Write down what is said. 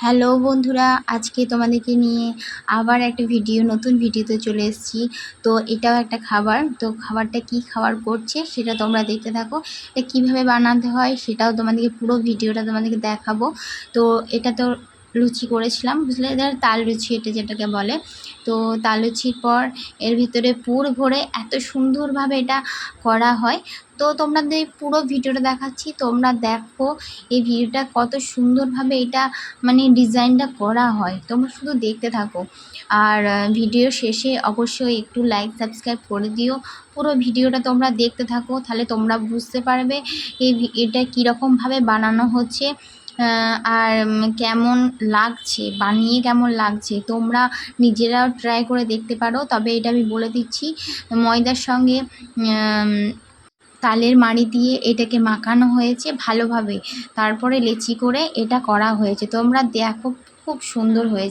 Hello বন্ধুরা, আজকে তোমাদেরকে নিয়ে আবার একটা ভিডিও, নতুন ভিডিওতে চলে এসেছি। তো এটাও একটা খাবার। তো খাবারটা কি খাবার করছে সেটা তোমরা দেখতে থাকো। এটা কীভাবে বানাতে হয় সেটাও তোমাদেরকে পুরো ভিডিওটা তোমাদেরকে দেখাবো। তো এটা তো লুচি করেছিলাম, বুঝলে? এদের তাল লুচি এটা যেটাকে বলে। তো তাল লুচির পর এর ভিতরে পুর ভরে এত সুন্দরভাবে এটা করা হয়। তো তোমাদের পুরো ভিডিওটা দেখাচ্ছি, তোমরা দেখো এই ভিডিওটা কত সুন্দরভাবে এটা মানে ডিজাইনটা করা হয়। তোমরা শুধু দেখতে থাকো। আর ভিডিও শেষে অবশ্যই একটু লাইক সাবস্ক্রাইব করে দিও। পুরো ভিডিওটা তোমরা দেখতে থাকো, তাহলে তোমরা বুঝতে পারবে এই এটা কীরকমভাবে বানানো হচ্ছে। আর কেমন লাগছে, বানিয়ে কেমন লাগছে, তোমরা নিজেরাও ট্রাই করে দেখতে পারো। তবে এটা আমি বলে দিচ্ছি, ময়দার সঙ্গে তালের মাড়ি দিয়ে এটাকে মাখানো হয়েছে ভালোভাবে। তারপরে লেচি করে এটা করা হয়েছে। তোমরা দেখো, খুব সুন্দর হয়েছে।